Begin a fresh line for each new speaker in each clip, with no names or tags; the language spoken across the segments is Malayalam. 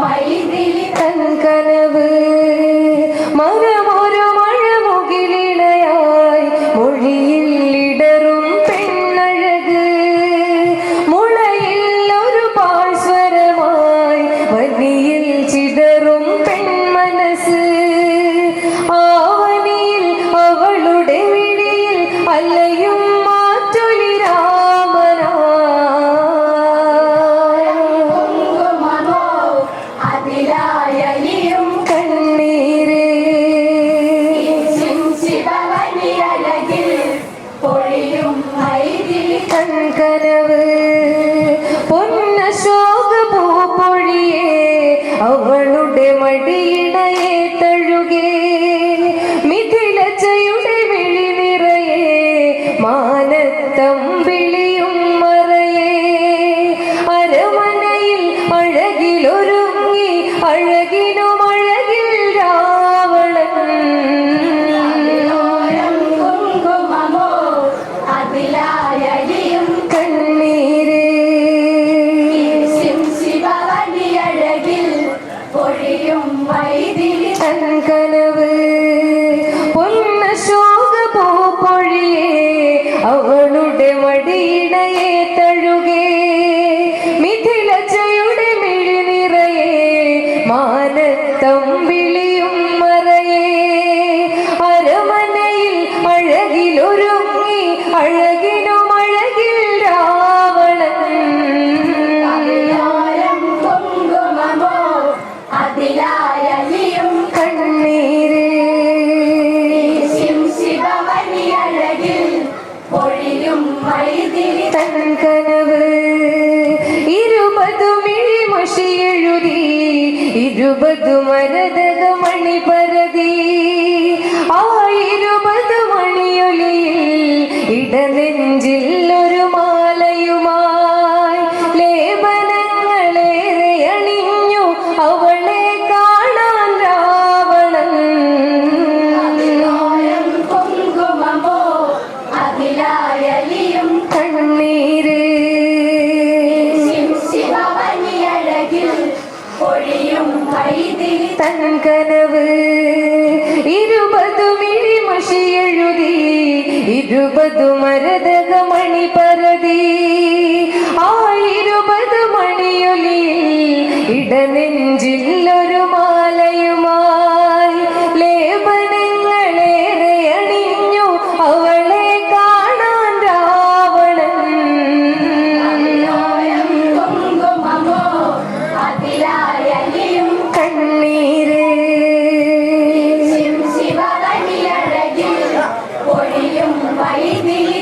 Bahia
കൺകനവ്. പൊന്നശോക പൂപ്പൊഴിയെ അവളുടെ മടിയിടയെ തഴുകേ. മിഥിലച്ചയുടെ വിളി നിറയെ മാനത്തം വിളിയും മറയെ. അരമനയിൽ അഴകിലൊരുങ്ങി അഴകിനും പൊന്നശോക പൂപ്പൊഴിയേ മണിയൊലിയിൽ ഇടനെഞ്ചിൽ ഒരു മാലയുമായി ലേപനങ്ങളേറെ അണിഞ്ഞു അവളെ കാണാൻ രാവണൻ. കണ്ണീര് தன் கனவு. இருபது மிழி முஷி எழுதி
இருபது மரதக மணி
பரதி.
ஆ இருபது இடனே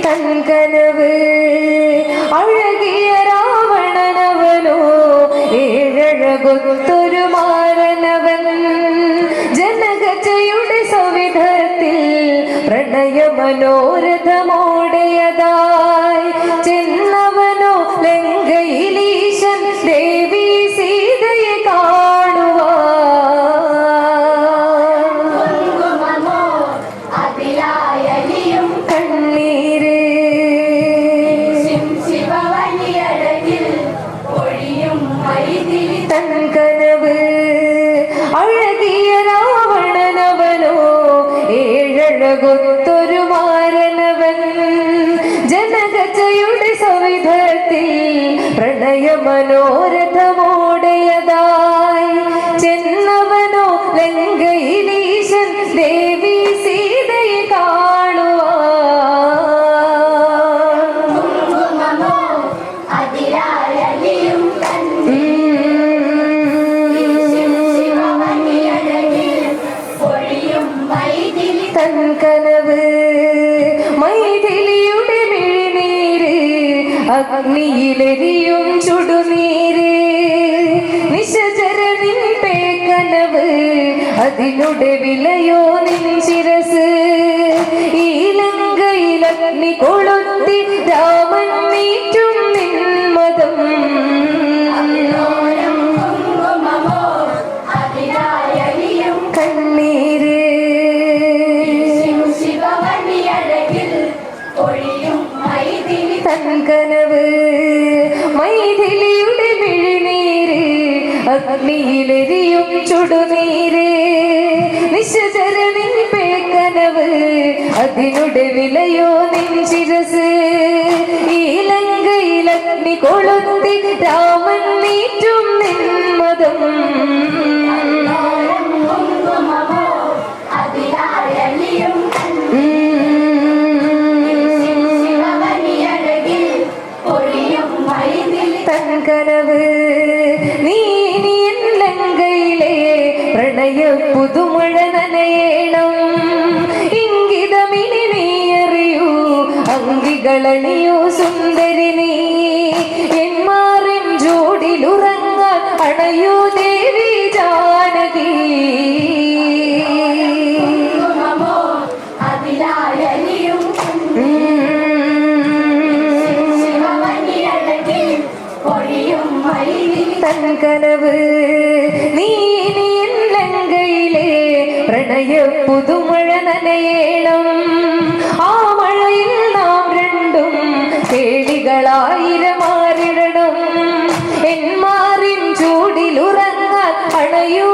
കൺകനവ് അഴകിയ രാവണനവനോ ഏഴഴകൊത്തൊരു മാരനവൻ ജനകജയുടെ സവിധത്തിൽ പ്രണയ മനോരഥമോടെയതായി ഏഴഴകൊത്തൊരു മാരനവൻ. ജനകജയുടെ സവിധത്തിൽ പ്രണയ മനോരഥമോടെയതായി അഗ്നിയിലെരിയും ചുടുനീര്. നിശചരനിൻ പേക്കനവ് അതിനുടെ വിലയോ നിൻ ശിരസ്. ഈ ലങ്കയിൽ അഗ്നി തൻകനവ്
മൈഥിലിയുടെ വിഴുനീര്
അഗ്നിയിലെരിയും ചുടുനീര്. നിശചരനിൻ പേക്കനവ് അതിനുടെ വിലയോ നിൻ ശിരസ് ഈലങ്കയിലഗ്നി കൊളുത്തി രാമൻ നീറ്റും നിന്മതം അങ്കികളണിയൂ സുന്ദരിനി എന്മാറിൻ ജോഡിലുറങ്ങാൻ അണയോ ദേവി ജാനകി.
മൈതിലി
തൻകനവ് നീ ലങ്കയിലെ പ്രണയ പുതുമഴ നനയേണം. ആ കേളികളായിരമാറിടണം എന്മാറിൻ ചൂടിലുറങ്ങാൻ അണയൂ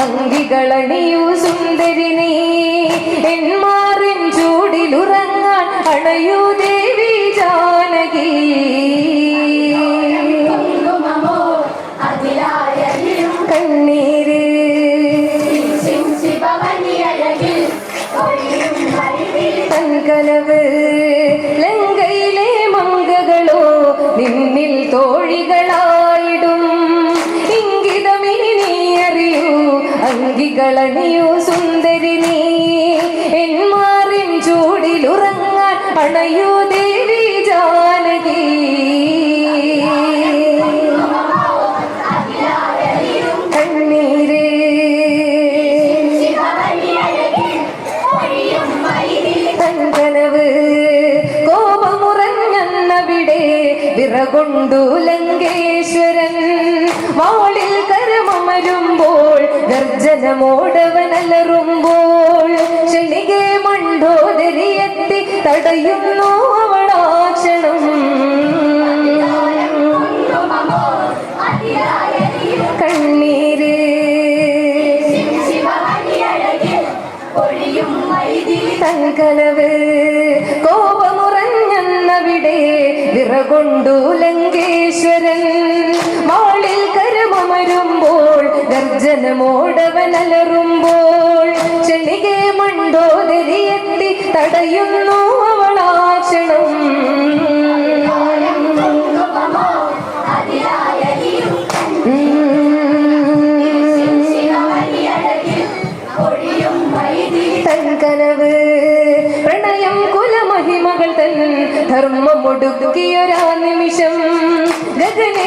അങ്കികളണിയൂ സുന്ദരിനെ. എന്മാറിൻ ചൂടിലുറങ്ങാൻ അണയൂ ദേവി ജാനകി. കണ്ണീര്.
ശിവമണിയഴകിൽ
അങ്കികളണിയൂ സുന്ദരി നീ. എന്മാറിൻ ചൂടിലുറങ്ങാൻ അണയൂ ദേവി ജാനകി. കണ്ണീര്. കോപമുറഞ്ഞവിടെ വിറകൊണ്ടു ലങ്കേശ്വരൻ. വാളിൽ കരമമരുമ്പോൾ ഗർജനമോടവനലറുമ്പോൾ ക്ഷണികെ മണ്ടോദരിയെത്തി തടയുന്നു അവളാക്ഷണം കണ്ണീര് കോപമുറഞ്ഞവിടെ വിറകൊണ്ടു ലങ്കേശ്വരൻ ഗർജനമോടവനലറുമ്പോൾ ചെളികെ തടയുന്നു അവളാക്ഷണം. ധർമ്മമൊടുക്കിയൊരാ നിമിഷം ഗഗനെ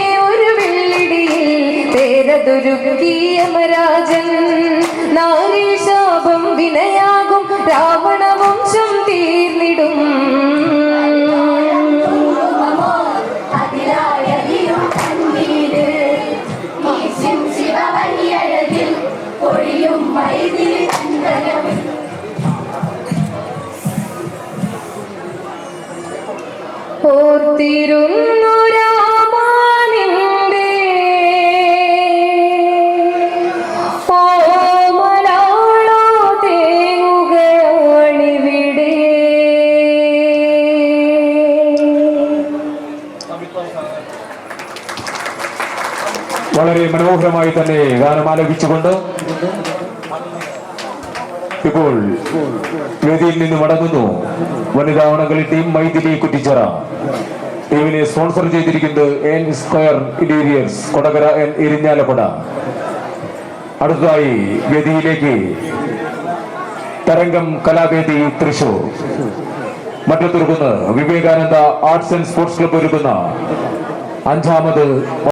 ഒരു വെള്ളിടിയിൽ പേരതൊരുക്കിയ മരാജൻ നാരീ ശാപം വിനയാകും രാവണ വംശം തീർന്നിടും.
വളരെ മനോഹരമായി തന്നെ ഗാനം ആലപിച്ചുകൊണ്ട് ഇപ്പോൾ വേദിയിൽ നിന്ന് മടങ്ങുന്നു. വനിതാ ഉണകളി ടീം മൈഥിലി കുറ്റിച്ചറ. ടീമിനെ സ്പോൺസർ ചെയ്തിരിക്കുന്നത് N square interiors Kodakara N എരിഞ്ഞാലപ്പട അടുത്തതായി വേദിയിലേക്ക് തരംഗം കലാവേദി Thrissur. മറ്റൊരുക്കുന്ന Vivekananda arts and sports club ഒരുക്കുന്ന അഞ്ചാമത്